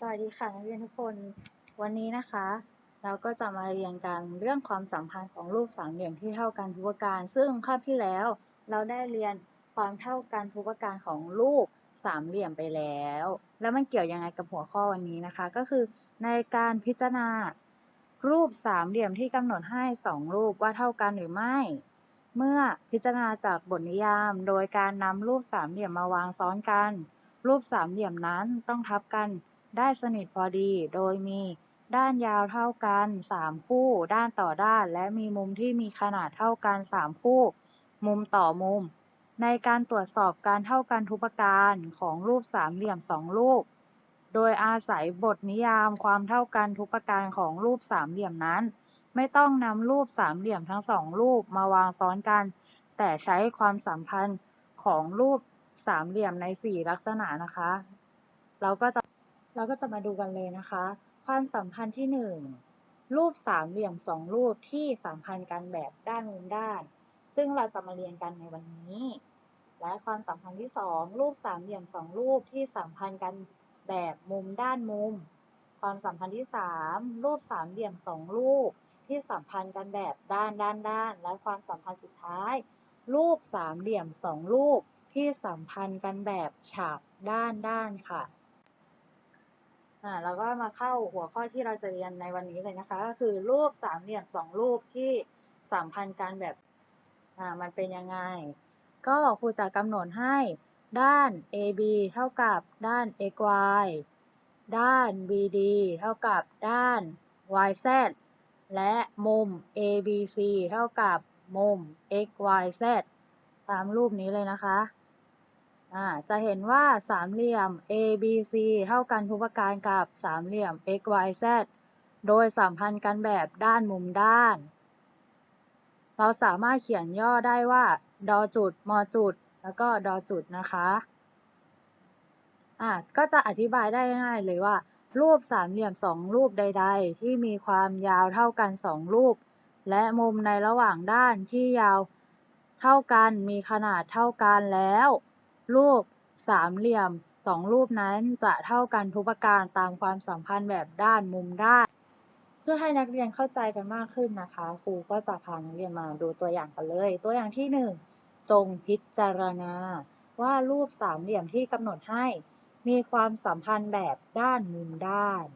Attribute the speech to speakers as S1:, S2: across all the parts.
S1: สวัสดีค่ะนักเรียนทุกคน วันนี้นะคะ เราก็จะมาเรียนกันเรื่องความสัมพันธ์ของรูปสามเหลี่ยมที่เท่ากันทุกประการ ซึ่งคาบที่แล้ว เราได้เรียนความเท่ากันทุกประการของรูปสามเหลี่ยมไปแล้ว แล้วมันเกี่ยวยังไงกับหัวข้อวันนี้นะคะ ก็คือในการพิจารณา รูปสามเหลี่ยมที่กำหนดให้สองรูปว่าเท่ากันหรือไม่ เมื่อพิจารณาจากบทนิยาม โดยการนำรูปสามเหลี่ยมมาวางซ้อนกัน รูปสามเหลี่ยมนั้นต้องทับกัน ได้สนิทพอดี โดยมีด้านยาวเท่ากัน 3 คู่ ด้านต่อด้าน และมีมุมที่มีขนาดเท่ากัน 3 คู่ มุมต่อมุม ในการตรวจสอบการเท่ากันทุกประการของรูปสามเหลี่ยมสองรูป โดยอาศัยบทนิยามความเท่ากันทุกประการของรูปสามเหลี่ยมนั้น ไม่ต้องนำรูปสามเหลี่ยมทั้งสองรูปมาวางซ้อนกัน แต่ใช้ความสัมพันธ์ของรูปสามเหลี่ยมใน 4 ลักษณะนะคะ เราก็จะ เราก็จะมาดูกันเลยนะคะ ความสัมพันธ์ที่ 1 รูปสามเหลี่ยมสองรูปที่สัมพันธ์กันแบบด้านมุมด้าน ซึ่งเราจะมาเรียนกันในวันนี้ และความสัมพันธ์ที่ 2 รูปสามเหลี่ยมสองรูปที่สัมพันธ์กันแบบมุมด้านมุม ความสัมพันธ์ที่ 3 รูปสามเหลี่ยมสองรูปที่สัมพันธ์กันแบบด้านด้านด้าน และความสัมพันธ์สุดท้าย รูปสามเหลี่ยมสองรูปที่สัมพันธ์กันแบบฉากด้านด้านค่ะ อ่าเราก็มาเข้าหัวข้อที่เราจะเรียนในวันนี้เลยนะคะ ก็คือรูปสามเหลี่ยมสองรูปที่สัมพันธ์กันแบบอ่ามันเป็นยังไง ก็ครูจะกำหนดให้ด้าน AB เท่ากับด้าน xy ด้าน BD เท่ากับด้าน yz และมุม ABC เท่ากับมุม xyz ตามรูปนี้เลยนะคะ จะเห็นว่าสามเหลี่ยม ABC เท่ากันทุกประการกับสามเหลี่ยม XYZ โดยสัมพันธ์กันแบบด้านมุมด้าน เราสามารถเขียนย่อได้ว่า ดอจุด มอจุด แล้วก็ดอจุดนะคะอ่าก็จะอธิบายได้ง่ายเลยว่า รูปสามเหลี่ยมสองรูปใด ๆ ที่มีความยาวเท่ากันสองรูป และมุมในระหว่างด้านที่ยาวเท่ากันมีขนาดเท่ากันแล้ว รูปสามเหลี่ยมสองรูปนั้นจะเท่ากันทุกประการตามความสัมพันธ์แบบด้านมุมด้าน เพื่อให้นักเรียนเข้าใจกันมากขึ้นนะคะ ครูก็จะพานักเรียนมาดูตัวอย่างกันเลย ตัวอย่างที่หนึ่งจงพิจารณา ว่ารูปสามเหลี่ยมที่กำหนดให้ มีความสัมพันธ์แบบด้านมุมด้าน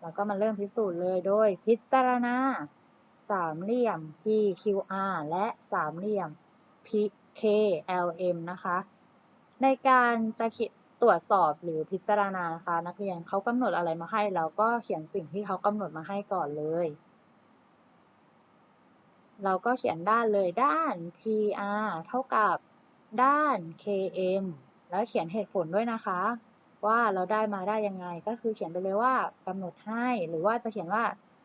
S1: แล้วก็มาเริ่มพิสูจน์เลยโดย พิจารณาสามเหลี่ยม PQR และสามเหลี่ยม PKLM นะคะ ในการจะคิดตรวจสอบหรือพิจารณานะคะนักเรียนเขากำหนดอะไรมาให้เราก็เขียนสิ่งที่เขากำหนดมาให้ก่อนเลย เราก็เขียนด้านเลยด้าน PR เท่ากับด้าน KM แล้วเขียนเหตุผลด้วยนะคะ ว่าเราได้มาได้ยังไงก็คือเขียนไปเลยว่ากำหนดให้หรือว่าจะเขียนว่า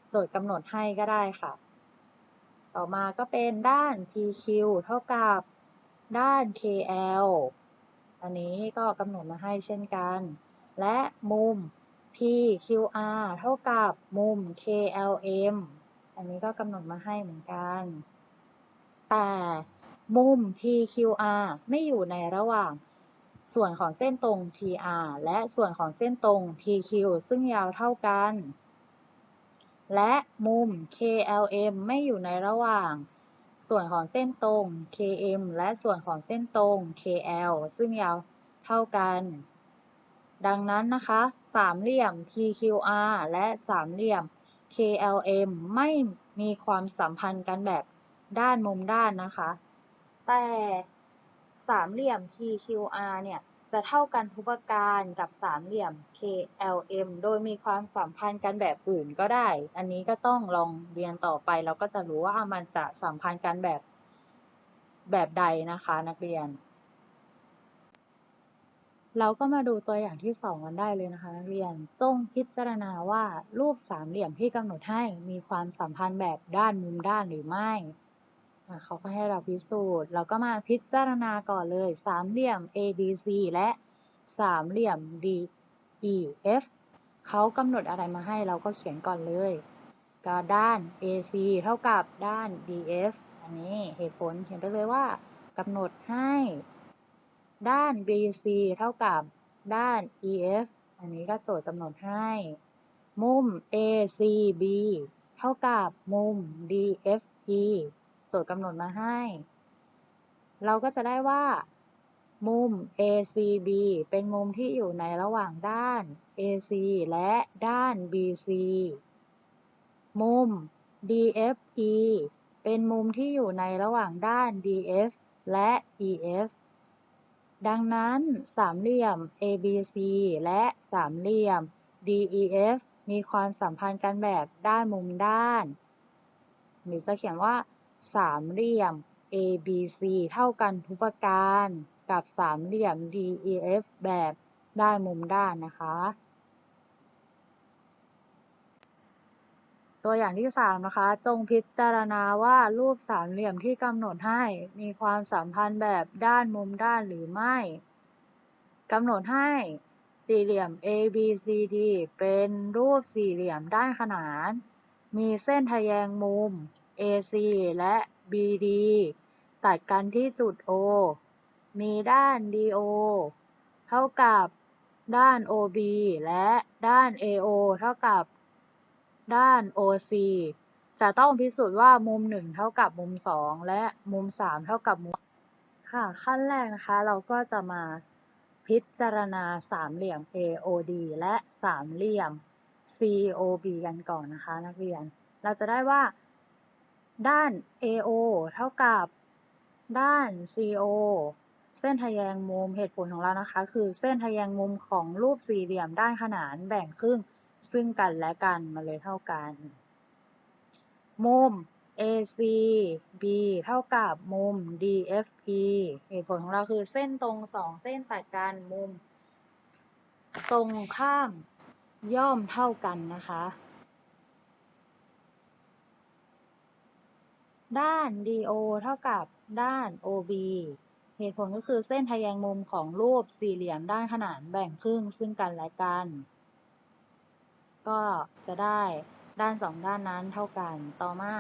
S1: โจทย์กำหนดให้ก็ได้ค่ะ ต่อมาก็เป็นด้าน PQ เท่ากับด้าน KL อันนี้ก็กำหนดมาให้เช่นกัน และมุม PQR เท่ากับมุม KLM อันนี้ก็กำหนดมาให้เหมือนกัน แต่มุม PQR ไม่อยู่ในระหว่างส่วนของเส้นตรง PR และส่วนของเส้นตรง PQ ซึ่งยาวเท่ากัน และมุม KLM ไม่อยู่ในระหว่าง ส่วนของเส้นตรง KM และส่วนของเส้นตรง KL ซึ่งยาวเท่ากัน ดังนั้นนะคะ สามเหลี่ยม PQR และสามเหลี่ยม KLM ไม่มีความสัมพันธ์กันแบบด้านมุมด้านนะคะ แต่สามเหลี่ยม PQR เนี่ย จะเท่ากันทุกประการกับสามเหลี่ยม KLM โดยมีความสัมพันธ์กันแบบอื่นก็ได้ อันนี้ก็ต้องลองเรียนต่อไปเราก็จะรู้ว่ามันจะสัมพันธ์กันแบบแบบใดนะคะนักเรียน เราก็มาดูตัวอย่างที่สองกันได้เลยนะคะ นักเรียน จงพิจารณาว่ารูปสามเหลี่ยมที่กำหนดให้มีความสัมพันธ์แบบด้านมุมด้านหรือไม่ เขาก็ให้เราพิสูจน์ เราก็มาพิจารณาก่อนเลย สามเหลี่ยม ABC และสามเหลี่ยม DEF เขากำหนดอะไรมาให้เราก็เขียนก่อนเลยก็ด้าน AC เท่ากับด้าน DF อันนี้เหตุผลเขียนไปเลยว่ากำหนดให้ ด้าน BC เท่ากับด้าน EF อันนี้ก็โจทย์กำหนดให้ มุม ACB เท่ากับมุม DFE จทย์กำหนดมาให้ เราก็จะได้ว่า มุม ACB เป็นมุมที่อยู่ในระหว่างด้าน AC และด้าน BC มุม DFE เป็นมุมที่อยู่ในระหว่างด้าน DF และ EF ดังนั้นสามเหลี่ยม ABC และสามเหลี่ยม DEF มีความสัมพันธ์กันแบบด้านมุมด้าน หรือจะเขียนว่า สามเหลี่ยม ABC เท่ากันทุกประการ กับสามเหลี่ยม DEF แบบด้านมุมด้านนะคะ ตัวอย่างที่สามนะคะ จงพิจารณาว่ารูปสามเหลี่ยมที่กำหนดให้มีความสัมพันธ์แบบด้านมุมด้านหรือไม่กำหนดให้สี่เหลี่ยม ABCD เป็นรูปสี่เหลี่ยมด้านขนาน มีเส้นทะแยงมุม AC และ BD ตัดกันที่จุด O มีด้าน DO เท่ากับด้าน OB และด้าน AO เท่ากับด้าน OC จะต้องพิสูจน์ว่ามุม 1 เท่ากับมุม 2 และมุม 3 เท่ากับมุม ค่ะ ขั้นแรกนะคะ เราก็จะมาพิจารณาสามเหลี่ยม AOD และสามเหลี่ยม COB กันก่อนนะคะ นักเรียน เราจะได้ว่า ด้าน AO เท่ากับ ด้าน CO เส้นทะแยงมุมเหตุผลของเรานะคะ คือเส้นทะแยงมุมของรูปสี่เหลี่ยมด้านขนานแบ่งครึ่งซึ่งกันและกันมาเลยเท่ากัน มุม ACB เท่ากับมุม DFE เหตุผลของเราคือเส้นตรงสองเส้นตัดกันมุม ตรงข้ามย่อมเท่ากันนะคะ ด้าน DO เท่ากับด้าน OB เหตุผลก็คือเส้นทะแยงมุมของรูปสี่เหลี่ยมด้านขนานแบ่งครึ่งซึ่งกันและกัน ก็จะได้ด้านสองด้านนั้นเท่ากัน ต่อมา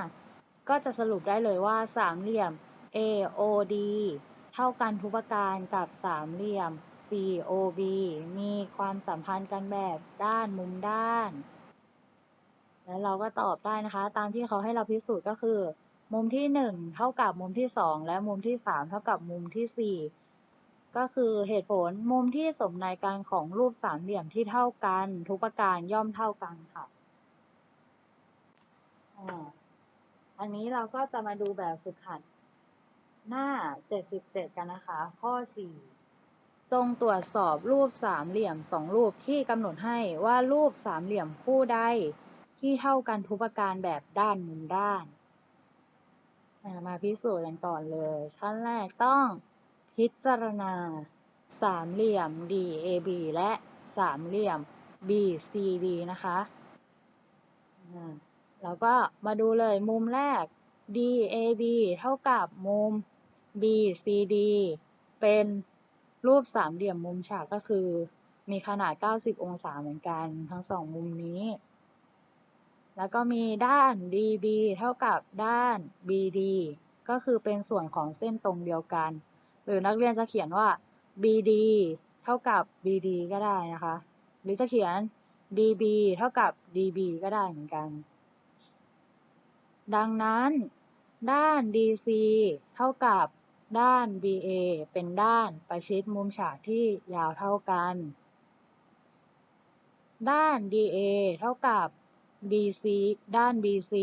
S1: ก็จะสรุปได้เลยว่าสามเหลี่ยม AOD เท่ากันทุกประการกับสามเหลี่ยม COB มีความสัมพันธ์กันแบบด้านมุมด้าน แล้วเราก็ตอบได้นะคะ ตามที่เขาให้เราพิสูจน์ก็คือ มุมที่1เท่ากับมุมที่2และมุมที่3เท่ากับมุมที่4ก็คือเหตุผลมุมที่สมในการของรูปสามเหลี่ยมที่เท่ากัน ทุกประการย่อมเท่ากันค่ะอันนี้เราก็จะมาดูแบบฝึกหัดหน้า 77 กันนะคะ ข้อ 4 จงตรวจสอบรูปสามเหลี่ยมสองรูปที่กำหนดให้ว่ารูปสามเหลี่ยมคู่ใดที่เท่ากันทุกประการแบบด้านมุมด้าน มาพิสูจน์กันก่อนเลย ขั้นแรกต้องพิจารณาสามเหลี่ยม DAB และสามเหลี่ยม BCD นะคะแล้วก็มาดูเลยมุมแรก DAB เท่ากับมุม BCD เป็นรูปสามเหลี่ยมมุมฉากก็คือ มีขนาด 90 องศาเหมือนกันทั้งสองมุมนี้ แล้วก็มีด้าน DB เท่ากับด้าน BD ก็คือเป็นส่วนของเส้นตรงเดียวกัน หรือนักเรียนจะเขียนว่า BD เท่ากับ BD ก็ได้นะคะ หรือจะเขียน DB เท่ากับ DB ก็ได้เหมือนกัน ดังนั้น ด้าน DC เท่ากับด้าน BA เป็นด้านประชิดมุมฉากที่ยาวเท่ากัน ด้าน DA เท่ากับ BC ด้าน BC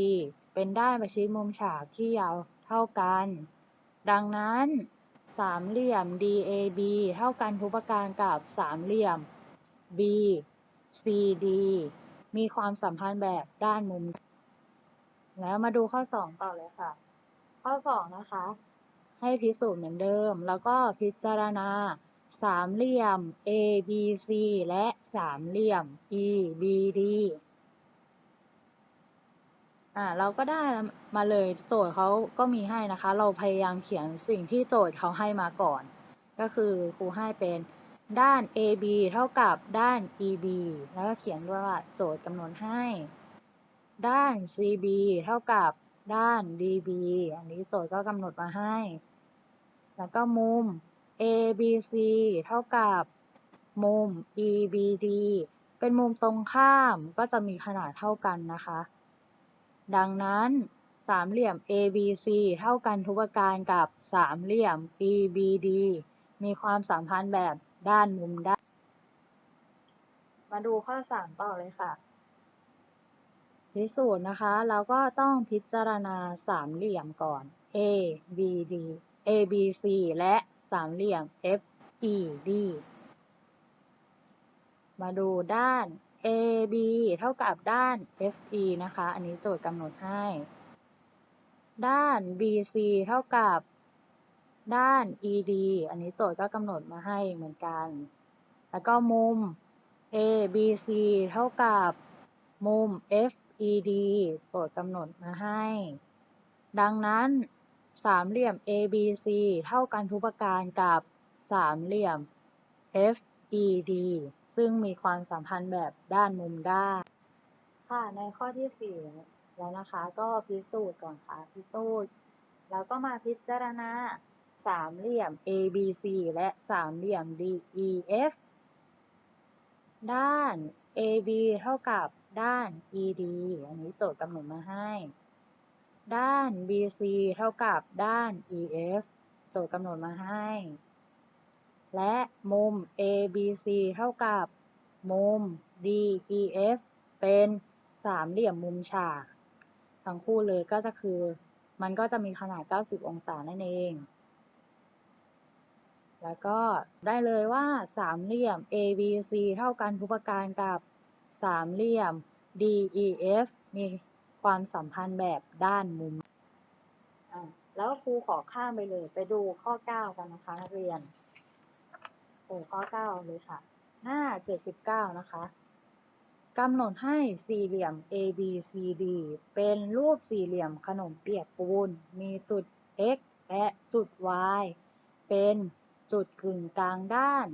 S1: เป็นด้านประชิดมุมฉากที่ยาวเท่ากัน ดังนั้น สามเหลี่ยม DAB เท่ากันทุกประการกับสามเหลี่ยม BCD มีความสัมพันธ์แบบด้านมุม แล้วมาดูข้อ 2 ต่อเลยค่ะ ข้อ 2 นะคะ ให้พิสูจน์เหมือนเดิม แล้วก็พิจารณาสามเหลี่ยม A B C และสามเหลี่ยม E B D อ่าเราก็ได้มาเลยโจทย์เขาก็มีให้นะคะ เราพยายามเขียนสิ่งที่โจทย์เขาให้มาก่อน ก็คือครูให้เป็นด้าน AB เท่ากับด้าน EB แล้วก็เขียนด้วยว่าโจทย์กำหนดให้ ด้าน CB เท่ากับด้าน DB อันนี้โจทย์ก็กำหนดมาให้ แล้วก็มุม ABC เท่ากับมุม EBD เป็นมุมตรงข้ามก็จะมีขนาดเท่ากันนะคะ ดังนั้นสามเหลี่ยม ABC เท่ากันทุกประการกับสามเหลี่ยม EBD มีความสัมพันธ์แบบด้านมุมด้าน มาดูข้อ3ต่อเลยค่ะ พิสูจน์นะคะ เราก็ต้องพิจารณาสามเหลี่ยมก่อน A B D A B C และสามเหลี่ยม F E D มาดูด้าน A B เท่ากับด้าน F E นะคะ อันนี้โจทย์กำหนดให้ ด้าน B C เท่ากับด้าน E D อันนี้โจทย์ก็กำหนดมาให้เหมือนกัน แล้วก็มุม A B C เท่ากับมุม F E D โจทย์กำหนดมาให้ ดังนั้นสามเหลี่ยม A B C เท่ากันทุกประการกับสามเหลี่ยม F E D ซึ่งมีความสัมพันธ์แบบด้านมุมด้านค่ะในข้อที่ 4 แล้วนะคะก็พิสูจน์ก่อนค่ะพิสูจน์แล้วก็มาพิจารณาสามเหลี่ยม A B C และสามเหลี่ยม D E F ด้าน AB เท่ากับด้าน ED อันนี้โจทย์กำหนดมาให้ ด้าน BC เท่ากับด้าน EF โจทย์กำหนดมาให้ และมุม ABC เท่ากับมุม DEF เป็นสามเหลี่ยมมุมฉาก ทั้งคู่เลยก็จะคือ มันก็จะมีขนาด 90 องศานั่นเอง แล้วก็ได้เลยว่าสามเหลี่ยม ABC เท่ากันทุกประการกับสามเหลี่ยม DEF มีความสัมพันธ์แบบด้านมุม แล้วครูขอข้ามไปเลย ไปดูข้อ 9 กันนะคะนักเรียน โอ้ข้อ9เลยค่ะ หน้า79นะคะกำหนดให้สี่เหลี่ยม ABCD เป็นรูปสี่เหลี่ยมขนมเปียกปูน มีจุด x และจุด y เป็นจุดกึ่งกลางด้าน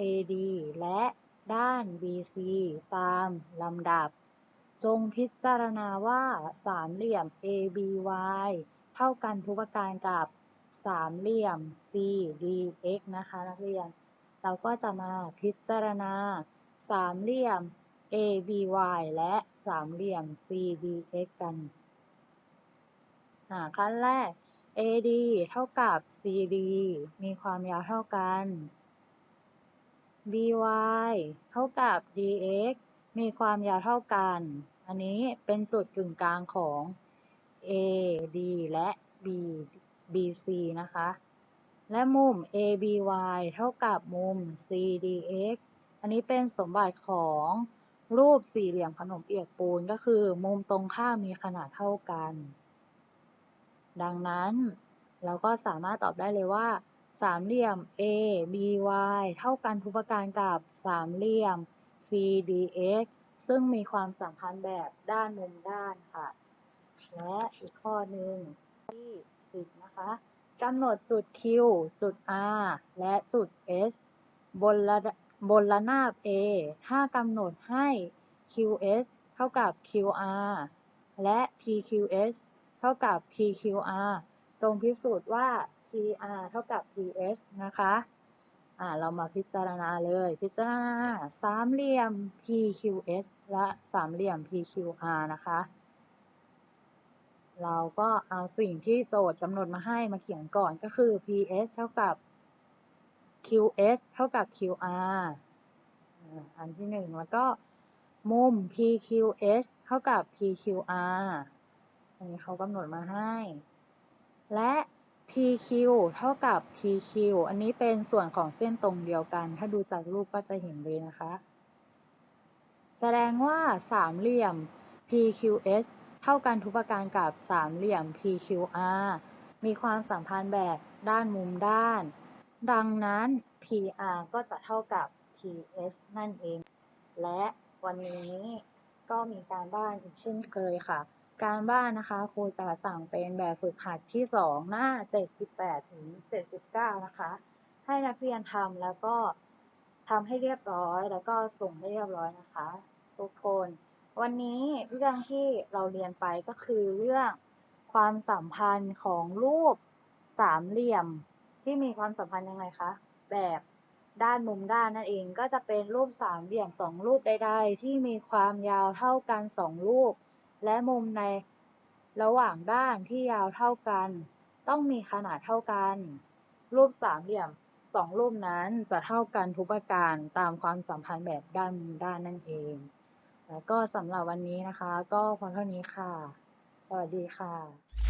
S1: AD และด้าน BC ตามลำดับ จงพิจารณาว่าสามเหลี่ยม ABY เท่ากันทุกประการกับสามเหลี่ยม CDX นะคะนักเรียน เราก็จะมาพิจารณาสามเหลี่ยม ABY และสามเหลี่ยม CDX กัน ขั้นแรก AD เท่ากับ CD มีความยาวเท่ากัน BY เท่ากับ DX มีความยาวเท่ากัน อันนี้เป็นจุดกึ่งกลางของ AD และ B BC นะคะ และมุม ABY เท่ากับมุม CDX อันนี้เป็นสมบัติของรูปสี่เหลี่ยมขนมเปียกปูนก็คือ มุมตรงข้ามมีขนาดเท่ากัน ดังนั้นเราก็สามารถตอบได้เลยว่า สามเหลี่ยม A B Y เท่ากันทุกประการกับสามเหลี่ยม C D X ซึ่งมีความสัมพันธ์แบบด้านมุมด้านค่ะ และอีกข้อหนึ่งที่10นะคะ กำหนดจุด Q จุด R และจุด S บนระบนระนาบ A ถ้ากำหนดให้ QS เท่ากับ QR และ PQS เท่ากับ PQR จงพิสูจน์ว่า PR เท่ากับ PS นะคะ อ่า เรามาพิจารณาเลย พิจารณาสามเหลี่ยม PQS และสามเหลี่ยม PQR นะคะ เราก็เอาสิ่งที่โจทย์กำหนดมาให้มาเขียนก่อนก็คือ PS เท่ากับ QS เท่ากับ QR อันที่หนึ่งแล้วก็มุม PQS เท่ากับ PQR อันนี้เขากำหนดมาให้ และ PQ เท่ากับ PQ อันนี้เป็นส่วนของเส้นตรงเดียวกัน ถ้าดูจากรูปก็จะเห็นเลยนะคะ แสดงว่าสามเหลี่ยม PQS ท่ากันทุกประการกับสามเหลี่ยม PQR มีความสัมพันธ์แบบด้านมุมด้าน ดังนั้น PR ก็จะเท่ากับ TH นั่นเอง และวันนี้ก็มีการบ้านอีกเช่นเคยค่ะ การบ้านนะคะครูจะสั่งเป็นแบบฝึกหัดที่ 2 หน้า 78 ถึง 79 นะคะ ให้นักเรียนทำแล้วก็ทำให้เรียบร้อยแล้วก็ส่งให้เรียบร้อยนะคะ ทุกคน วันนี้เรื่องที่เราเรียนไปก็คือเรื่องความสัมพันธ์ของรูปสามเหลี่ยม ที่มีความสัมพันธ์ยังไงคะ แบบด้านมุมด้านนั่นเองก็จะเป็นรูปสามเหลี่ยมสองรูปใดๆที่มีความยาวเท่ากันสองรูป และมุมในระหว่างด้านที่ยาวเท่ากัน ต้องมีขนาดเท่ากัน รูปสามเหลี่ยมสองรูปนั้นจะเท่ากันทุกประการตามความสัมพันธ์แบบด้านมุมด้านนั่นเอง แล้วก็สำหรับวันนี้นะคะ ก็พอเท่านี้ค่ะ สวัสดีค่ะ